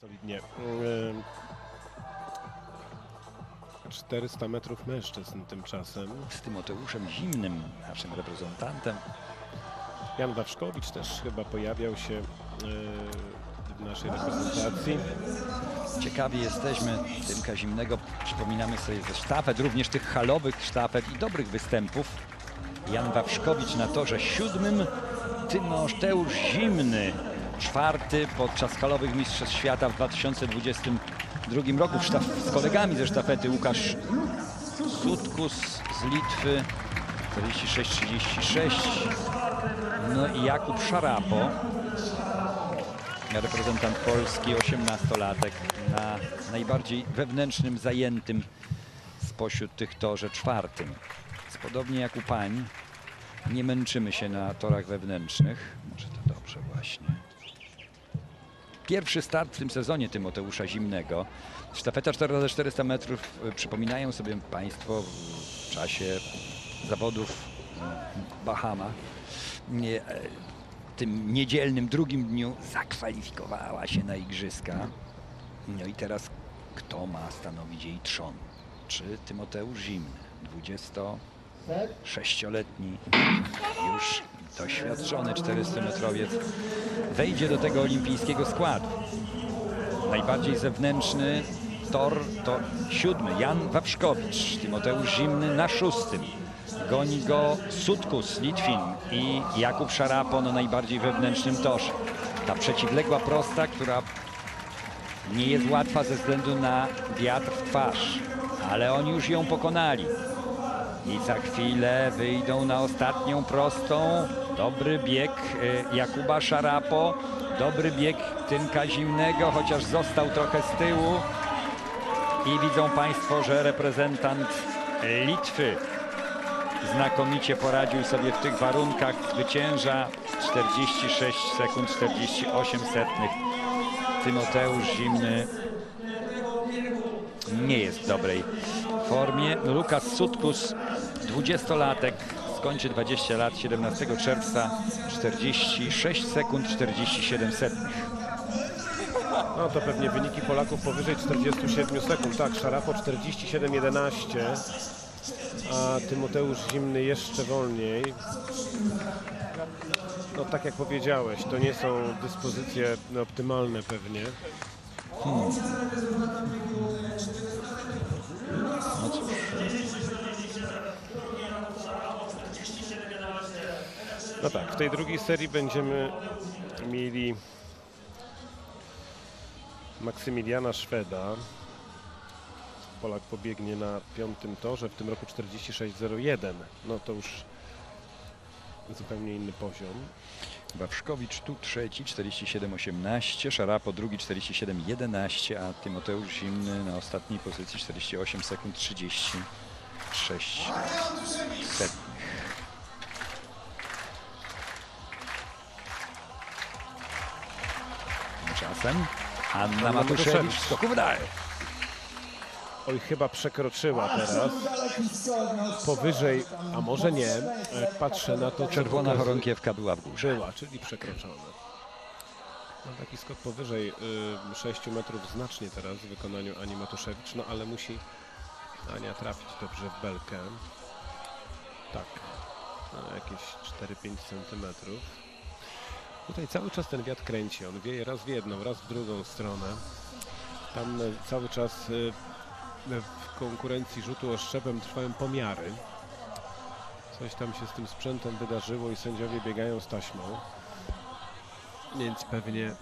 Solidnie. Ym, 400 metrów mężczyzn tymczasem. z Tymoteuszem Zimnym, naszym reprezentantem. Jan Wawrzkowicz też chyba pojawiał się yy, w naszej reprezentacji. Ciekawi jesteśmy Tymka Zimnego. Przypominamy sobie ze sztafet, również tych halowych sztafet i dobrych występów. Jan Wawrzkowicz na torze siódmym, Tymoteusz Zimny czwarty podczas halowych Mistrzostw Świata w 2022 roku z kolegami ze sztafety Łukasz Sutkus z Litwy 46-36 no i Jakub Szarapo reprezentant Polski, 18-latek na najbardziej wewnętrznym, zajętym spośród tych torze czwartym. Podobnie jak u pań, nie męczymy się na torach wewnętrznych. Może to dobrze właśnie. Pierwszy start w tym sezonie Tymoteusza Zimnego. Sztafeta 4x400 metrów. y, Przypominają sobie Państwo w czasie zawodów y, Bahama. Nie, e, tym niedzielnym drugim dniu zakwalifikowała się na igrzyska. No i teraz kto ma stanowić jej trzon? Czy Tymoteusz Zimny, 26-letni, już doświadczony 400-metrowiec, wejdzie do tego olimpijskiego składu? Najbardziej zewnętrzny tor to siódmy, Jan Wawrzkowicz, Tymoteusz Zimny na szóstym. Goni go Sutkus, Litwin i Jakub Szarapo na najbardziej wewnętrznym torze. Ta przeciwległa prosta, która nie jest łatwa ze względu na wiatr w twarz, ale oni już ją pokonali. Za chwilę wyjdą na ostatnią prostą. Dobry bieg y, Jakuba Szarapo, dobry bieg Tymka Zimnego, chociaż został trochę z tyłu. I widzą Państwo, że reprezentant Litwy znakomicie poradził sobie w tych warunkach. Zwycięża 46 sekund 48 setnych. Tymoteusz Zimny nie jest w dobrej formie. Lukas Sutkus, 20-latek, skończy 20 lat 17 czerwca 46 sekund 47 setnych. No to pewnie wyniki Polaków powyżej 47 sekund. Tak, Szarapo 47-11, a Tymoteusz Zimny jeszcze wolniej. No tak jak powiedziałeś, to nie są dyspozycje optymalne pewnie. No No tak, w tej drugiej serii będziemy mieli Maksymiliana Szweda. Polak pobiegnie na piątym torze, w tym roku 46.01. No to już zupełnie inny poziom. Wawrzkowicz tu trzeci, 47-18, Szarapo drugi, 47-11, a Tymoteusz Zimny na ostatniej pozycji 48 sekund 36 setnych. Tymczasem Anna Anna Matuszewicz Matuszewicz. skoków dalej. Oj, chyba przekroczyła teraz. Powyżej, a może nie. Jak patrzę na to, Czerwona chorągiewka była w górze. Była, czyli przekroczona. No, taki skok powyżej y, 6 metrów znacznie teraz w wykonaniu Ani Matuszewicz, no ale musi Ania trafić dobrze w belkę. Tak, no, jakieś 4-5 centymetrów. Tutaj cały czas ten wiatr kręci, on wieje raz w jedną, raz w drugą stronę. Tam y, cały czas y, w konkurencji rzutu oszczepem trwają pomiary. Coś tam się z tym sprzętem wydarzyło i sędziowie biegają z taśmą. Więc pewnie